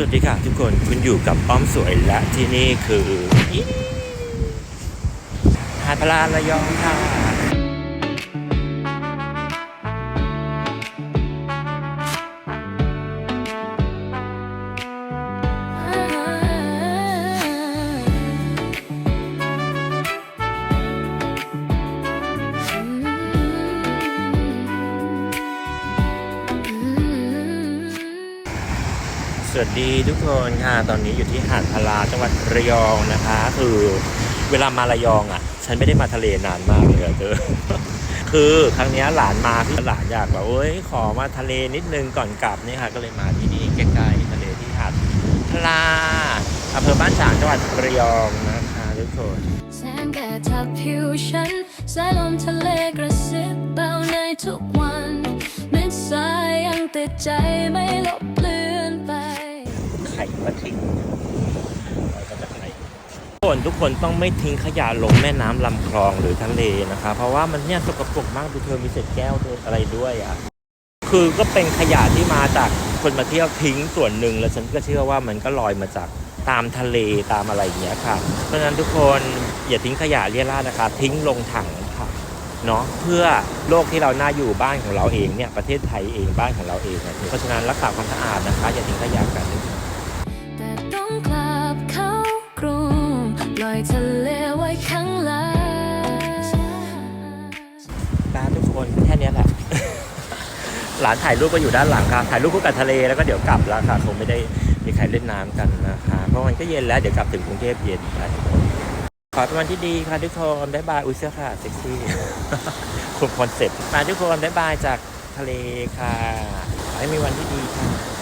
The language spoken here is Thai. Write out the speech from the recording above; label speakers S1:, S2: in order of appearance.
S1: สวัสดีค่ะทุกคนคุณอยู่กับอ้อมสวยและที่นี่คือหาดพลาระยองค่ะ วัสดีทุกคนค่ะ ตอนนี้อยู่ที่หาดพลาจังหวัดระยองนะคะ คือเวลามาระยองอะ ฉันไม่ได้มาทะเลนานมากเลยเธอคือครั้งนี้หลานมาพี่หลานอยากแบบเอ้ยขอมาทะเลนิดนึงก่อนกลับนี่ค่ะก็เลยมาที่นี่ใกล้ๆทะเลที่หาดพลาอำเภอบ้านฉางจังหวัดระยองนะคะทุกคน
S2: แสงแดดทับผิวฉันสายลมทะเลกระซิบเบาในทุกวันมิดสายยังติดใจไม่ลบเลื ไข่
S1: มาทิ้งเราก็จะไข่ทุกคนทุกคนต้องไม่ทิ้งขยะลงแม่น้ำลำคลองหรือทะเลนะคะ เพราะว่ามันเนี่ยสกปรกมากดูเธอมีเศษแก้วอะไรด้วยอะคือก็เป็นขยะที่มาจากคนมาเที่ยวทิ้งส่วนหนึ่งแล้วฉันก็เชื่อว่ามันก็ลอยมาจากตามทะเลตามอะไรอย่างเงี้ยค่ะ เพราะฉะนั้นทุกคนอย่าทิ้งขยะเรี่ยราดนะคะ ทิ้งลงถังค่ะเนาะเพื่อโลกที่เราน่าอยู่บ้านของเราเองเนี่ยประเทศไทยเองบ้านของเราเองอะเพราะฉะนั้นรักษาความสะอาดนะคะ อย่าทิ้งขยะกัน
S2: ล่อยทะเลไว้ข้างหลัง
S1: ตาทุกคนแค่นี้แหละหลานถ่ายรูปก็อยู่ด้านหลังค่ะถ่ายรูปคู่กับทะเลแล้วก็เดี๋ยวกลับแล้วค่ะ คงไม่ได้มีใครเล่นน้ำกันนะคะ เพราะมันก็เย็นแล้วเดี๋ยวกลับถึงกรุงเทพเย็นค่ะทุกคนขอเป็นวันที่ดีค่ะทุกคนบ๊ายบายอุ้ยเสื้อค่ะเซ็กซี่คุมคอนเซ็ปต์มาทุกคนบ๊ายบายจากทะเลค่ะ ขอให้มีวันที่ดีค่ะ